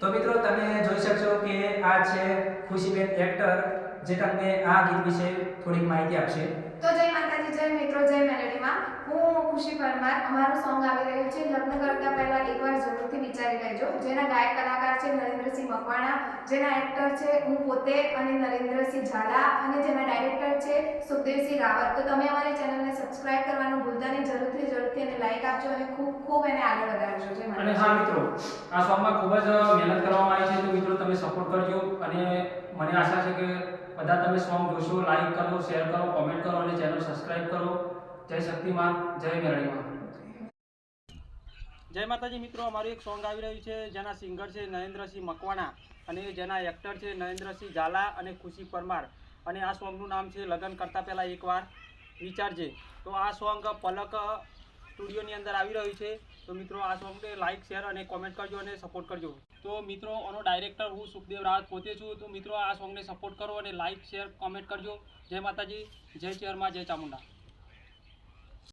તો મિત્રો તમે જોઈ શકશો કે આ છે ખુશીબેન એક્ટર જે તમને આ ગીત વિશે થોડીક માહિતી આપશે. તો જય માતાજી, જય મિત્રો, જય મેલેડીમાં. હું ખુશી પરમાર, અમારું સોંગ આવી રહ્યું છે. લગ્ન કરતા પહેલા એકવાર જરૂરથી વિચારી લેજો. જેના ગાયક કલાકાર છે નરેન્દ્રસિંહ મકવાણા, જેના એક્ટર છે હું પોતે અને નરેન્દ્રસિંહ ઝાલા, અને જેના ડાયરેક્ટર છે સુખદેવસિંહ રાવત તો તમે અમારી અને લાઈક આપજો અને ખૂબ ખૂબ એને આગળ વધારજો. જય અને માતાજી. હા મિત્રો આ સોંગમાં ખૂબ જ મહેનત કરવામાં આવી છે તો મિત્રો તમે સપોર્ટ કરજો. અને મને આશા છે કે બધા તમે સોંગ જોશો લાઈક કરો શેર કરો કોમેન્ટ કરો અને ચેનલ સબસ્ક્રાઇબ કરો. જય શક્તિમાં જય મેરડીમાં જય માતાજી મિત્રો અમારું એક સોંગ આવી રહ્યું છે જેના સિંગર છે નરેન્દ્રસિંહ મકવાણા અને જેના એક્ટર છે નરેન્દ્રસિંહ ઝાલા અને ખુશી પરમાર. અને આ સોંગનું નામ છે લગ્ન કરતાં પહેલાં એકવાર વિચારજે. તો આ સોંગ પલક સ્ટુડિયોની અંદર આવી રહ્યું છે. તો મિત્રો, આ સોંગને લાઇક શેર અને કોમેન્ટ કરજો અને સપોર્ટ કરજો. તો મિત્રો આનો ડાયરેક્ટર હું સુખદેવ રાવત પોતે છું. તો મિત્રો, આ સોંગને સપોર્ટ કરો અને લાઇક શેર કોમેન્ટ કરજો. જય માતાજી. જય ચેરમાં જય ચામુંડા.